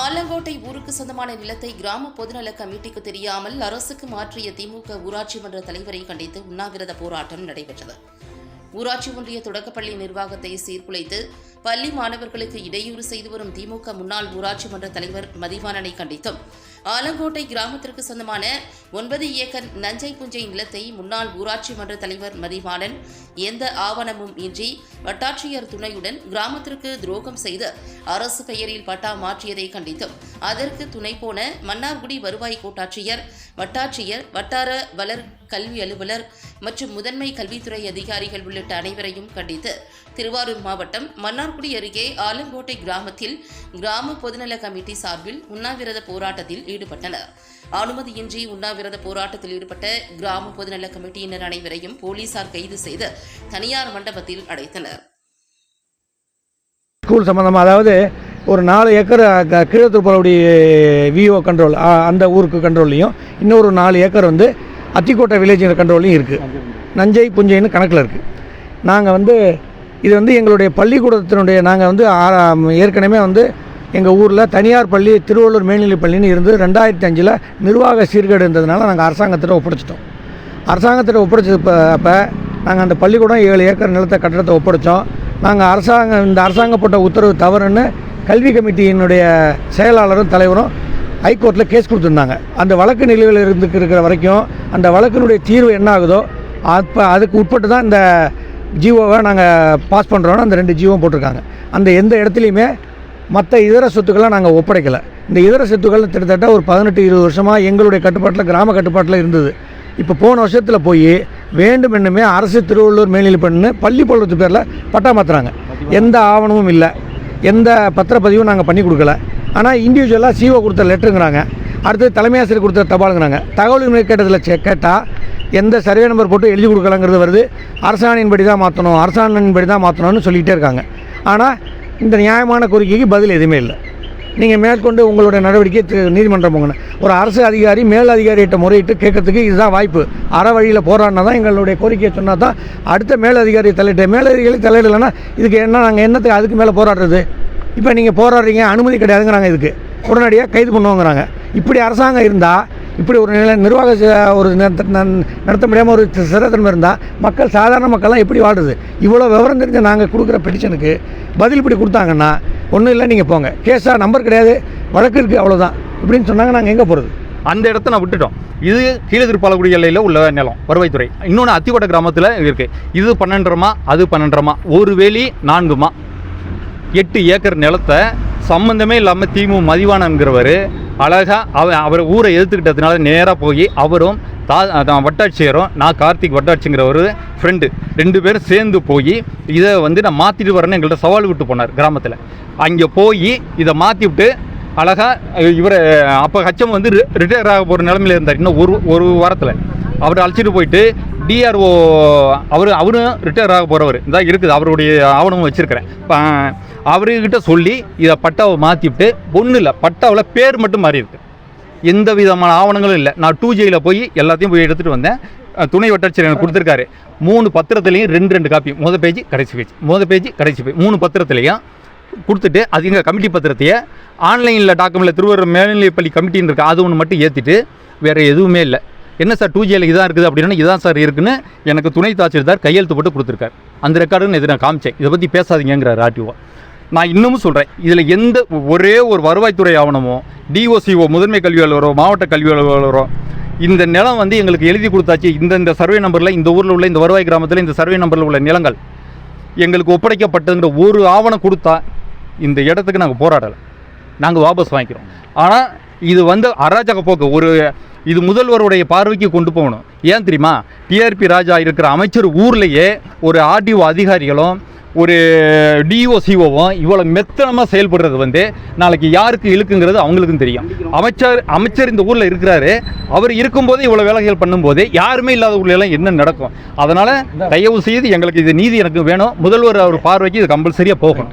ஆலங்கோட்டை ஊருக்கு சொந்தமான நிலத்தை கிராம பொதுநல கமிட்டிக்கு தெரியாமல் அரசுக்கு மாற்றிய திமுக ஊராட்சி மன்ற தலைவரை கண்டித்து உண்ணாவிரத போராட்டம் நடைபெற்றது. ஊராட்சி ஒன்றிய தொடக்கப்பள்ளி நிர்வாகத்தை சீர்குலைத்து பள்ளி மாணவர்களுக்கு இடையூறு செய்து வரும் திமுக முன்னாள் ஊராட்சி மன்ற தலைவர் மதிவாணனை கண்டித்தும். ஆலங்கோட்டை கிராமத்திற்கு சொந்தமான ஒன்பது ஏக்கர் நஞ்சை புஞ்சை நிலத்தை முன்னாள் ஊராட்சி மன்ற தலைவர் மதிவாணன் எந்த ஆவணமும் இன்றி வட்டாட்சியர் துணையுடன் கிராமத்திற்கு துரோகம் செய்து அரசு பெயரில் பட்டா மாற்றியதை கண்டித்தும். அதற்கு துணை போன மன்னார்குடி வருவாய் கோட்டாட்சியர் வட்டாட்சியர் வட்டார வளர் கல்வி அலுவலர் மற்றும் முதன்மை கல்வித்துறை அதிகாரிகள் உள்ளிட்ட அனைவரையும் கண்டித்து திருவாரூர் மாவட்டம் மன்னார்குடி அருகே ஆலங்கோட்டை கிராமத்தில் கிராம பொதுநல கமிட்டி சார்பில் உண்ணாவிரத போராட்டத்தில் ஈடுபட்டனர். அனுமதியின்றி உண்ணாவிரத போராட்டத்தில் ஈடுபட்ட கிராம பொதுநல கமிட்டியினர் அனைவரையும் போலீசார் கைது செய்து தனியார் மண்டபத்தில் அடைத்தனர். ஸ்கூல் சம்மந்தமாக அதாவது ஒரு நாலு ஏக்கர் க- விஓ கண்ட்ரோல் அந்த ஊருக்கு கண்ட்ரோல்லையும் இன்னொரு நாலு ஏக்கர் வந்து அத்திக்கோட்டை வில்லேஜ் கண்ட்ரோல்லையும் இருக்குது நஞ்சை புஞ்சைன்னு கணக்கில் இருக்குது நாங்கள் வந்து இது வந்து எங்களுடைய பள்ளிக்கூடத்தினுடைய நாங்கள் வந்து ஏற்கனவே வந்து எங்கள் ஊரில் தனியார் பள்ளி திருவள்ளூர் மேல்நிலைப் பள்ளின்னு இருந்து ரெண்டாயிரத்தி அஞ்சில் நிர்வாக சீர்கேடு இருந்ததுனால நாங்கள் அரசாங்கத்திட்ட ஒப்படைச்சிட்டோம். அரசாங்கத்திட்ட ஒப்படைச்சது அப்போ நாங்கள் அந்த பள்ளிக்கூடம் ஏழு ஏக்கர் நிலத்தை கட்டடத்தை ஒப்படைச்சோம். நாங்கள் அரசாங்கம் இந்த அரசாங்கப்பட்ட உத்தரவு தவறுன்னு கல்வி கமிட்டியினுடைய செயலாளரும் தலைவரும் ஹைகோர்ட்டில் கேஸ் கொடுத்துருந்தாங்க. அந்த வழக்கு நிலுவையில் இருந்து இருக்கிற வரைக்கும் அந்த வழக்கினுடைய தீர்வு என்ன ஆகுதோ அப்போ அதுக்கு உட்பட்டு தான் இந்த ஜீவோவை நாங்கள் பாஸ் பண்ணுறோன்னு அந்த ரெண்டு ஜீவம் போட்டிருக்காங்க. அந்த எந்த இடத்துலையுமே மற்ற இதர சொத்துக்களை நாங்கள் ஒப்படைக்கலை. இந்த இதர சொத்துக்கள் கிட்டத்தட்ட ஒரு பதினெட்டு இருபது வருஷமாக எங்களுடைய கட்டுப்பாட்டில் கிராம கட்டுப்பாட்டில் இருந்தது. இப்போ போன வருஷத்தில் போய் வேண்டுமென்னுமே அரசு திருவள்ளூர் மேல்நிலைப் பண்ணு பள்ளி போடுறது பேரில் பட்டா மாற்றுறாங்க எந்த ஆவணமும் இல்லை. எந்த பத்திரப்பதிவும் நாங்கள் பண்ணி கொடுக்கல. ஆனால் இண்டிவிஜுவலாக சிஓ கொடுத்த லெட்டருங்கிறாங்க அடுத்து தலைமை ஆசிரியர் கொடுத்த தபாலுங்கிறாங்க. தகவல் கேட்டதில் செ கேட்டால் எந்த சர்வே நம்பர் போட்டு எழுதி கொடுக்கலங்கிறது வருது. அரசாணையின்படி தான் மாற்றணும் அரசாணையின்படி தான் மாற்றணும்னு சொல்லிகிட்டே இருக்காங்க. ஆனால் இந்த நியாயமான கோரிக்கைக்கு பதில் எதுவுமே இல்லை. நீங்கள் மேற்கொண்டு உங்களுடைய நடவடிக்கை நீதிமன்றம் போங்கணும் ஒரு அரசு அதிகாரி மேல் அதிகாரிகிட்ட முறையிட்டு கேட்கறதுக்கு இதுதான் வாய்ப்பு. அற வழியில் போராடினா தான் எங்களுடைய கோரிக்கையை சொன்னால் தான் அடுத்த மேல் அதிகாரி தலையிட்ட மேலதிகாரி தலையிடலைன்னா இதுக்கு என்ன நாங்கள் என்னத்துக்கு அதுக்கு மேலே போராடுறது? இப்போ நீங்கள் போராடுறீங்க அனுமதி கிடையாதுங்கிறாங்க இதுக்கு. உடனடியாக கைது பண்ணுவோங்கிறாங்க. இப்படி அரசாங்கம் இருந்தால் இப்படி ஒரு நில நிர்வாக ச- ஒரு நடத்த முடியாமல் ஒரு சிறத்தன்மை இருந்தால் மக்கள் சாதாரண மக்கள்லாம் எப்படி வாடுறது இவ்வளோ விவரம் தெரிஞ்ச நாங்கள் கொடுக்குற பெட்டிஷனுக்கு பதில் இப்படி கொடுத்தாங்கன்னா ஒன்றும் இல்லை நீங்கள் போங்க. கேஸாக நம்பர் கிடையாது. வழக்கு இருக்குது அவ்வளோதான் இப்படின்னு சொன்னாங்க நாங்கள் எங்கே போகிறது அந்த இடத்த நான் விட்டுட்டோம். இது கீழே திருப்பாலக்குடி எல்லையில் உள்ள நிலம் வருவாய்த்துறை. இன்னொன்று அத்திக்கோட்டை கிராமத்தில் இருக்குது இது பன்னெண்டரமா அது பன்னெண்டரமா ஒரு வேலி நான்குமா? எட்டு ஏக்கர் நிலத்தை சம்மந்தமே இல்லாமல் திமு மதிவானங்கிறவர் அழகாக அவ அவர் ஊரை எதிர்த்துக்கிட்டதுனால நேராக போய் அவரும் தா தான் வட்டாட்சியரும் நான் கார்த்திக் வட்டாட்சிங்கிறவர் ஃப்ரெண்டு ரெண்டு பேரும் சேர்ந்து போய் இதை வந்து நான் மாற்றிட்டு வரேன்னு எங்கள்கிட்ட சவால் விட்டு போனார் கிராமத்தில். அங்கே போய் இதை மாற்றி விட்டு அழகாக இவரை அப்போ ஹச்சம் வந்து ரிட்டையர் ஆக போகிற நிலமையில இருந்தார். இன்னும் ஒரு ஒரு வாரத்தில். அவரை அழைச்சிட்டு போயிட்டு டிஆர்ஓ அவர் அவரும் ரிட்டையர் ஆக போகிறவர் இதான் இருக்குது அவருடைய ஆவணமும் வச்சுருக்கிறேன். அவர்கிட்ட சொல்லி இதை பட்டாவை மாற்றிவிட்டு ஒன்றும் இல்லை பட்டாவில் பேர் மட்டும் மாறியிருக்கு. எந்த விதமான ஆவணங்களும் இல்லை. நான் டூ ஜியில் போய் எல்லாத்தையும் போய் எடுத்துகிட்டு வந்தேன். துணை வட்டாட்சியர் எனக்கு கொடுத்துருக்காரு. மூணு பத்திரத்துலேயும் ரெண்டு ரெண்டு காப்பி முத பேஜ் கடைசி பேஜ் முத பேஜ் கடைசி பேஜ் மூணு பத்திரத்துலேயும் கொடுத்துட்டு அது எங்கள் கமிட்டி பத்திரத்தையே ஆன்லைனில் டாக்குமெண்ட்டில் திருவாரூர் மேல்நிலைப்பள்ளி கமிட்டின்னு இருக்கா அது ஒன்று மட்டும் ஏற்றிட்டு வேறு எதுவுமே இல்லை. என்ன சார் டூ ஜியில் இதான் இருக்குது அப்படின்னா இதான் சார் இருக்குன்னு எனக்கு துணை தாசில்தார் கையெழுத்து போட்டு கொடுத்துருக்காரு. அந்த ரெக்கார்டுன்னு எது நான் காமிச்சேன். இதை பற்றி பேசாதீங்கிறார் ஆர்டிஓ நான் இன்னமும் சொல்கிறேன் இதில் எந்த ஒரே ஒரு வருவாய்த்துறை ஆவணமோ டிஓசிஓ முதன்மை கல்வி அலுவலரோ மாவட்ட கல்வி அலுவலரோ இந்த நிலம் வந்து எங்களுக்கு எழுதி கொடுத்தாச்சு. இந்த இந்த சர்வே நம்பரில் இந்த ஊரில் உள்ள இந்த வருவாய் கிராமத்தில் இந்த சர்வே நம்பரில் உள்ள நிலங்கள் எங்களுக்கு ஒப்படைக்கப்பட்டதுங்கிற ஒரு ஆவணம் கொடுத்தா இந்த இடத்துக்கு நாங்கள் போராடலை. நாங்கள் வாபஸ் வாங்கிக்கிறோம். ஆனால் இது வந்து அராஜக போக்கு. ஒரு இது முதல்வருடைய பார்வைக்கு கொண்டு போகணும். ஏன் தெரியுமா? டிஆர்பி ராஜா இருக்கிற அமைச்சர் ஊர்லேயே ஒரு ஆர்டிஓ அதிகாரிகளும் ஒரு டிஓசிஓவும் இவ்வளோ மெத்தனமாக செயல்படுறது வந்து நாளைக்கு யாருக்கு இழுக்குங்கிறது அவங்களுக்கும் தெரியும். அமைச்சர் அமைச்சர் இந்த ஊரில் இருக்கிறாரு. அவர் இருக்கும்போதே இவ்வளோ வேலைகள் பண்ணும்போது யாருமே இல்லாத ஊர்ல எல்லாம் என்ன நடக்கும்? அதனால் தயவு செய்து எங்களுக்கு இது நீதி எனக்கு வேணும். முதல்வர் அவர் பார்வைக்கு இது கம்பல்சரியாக போகணும்.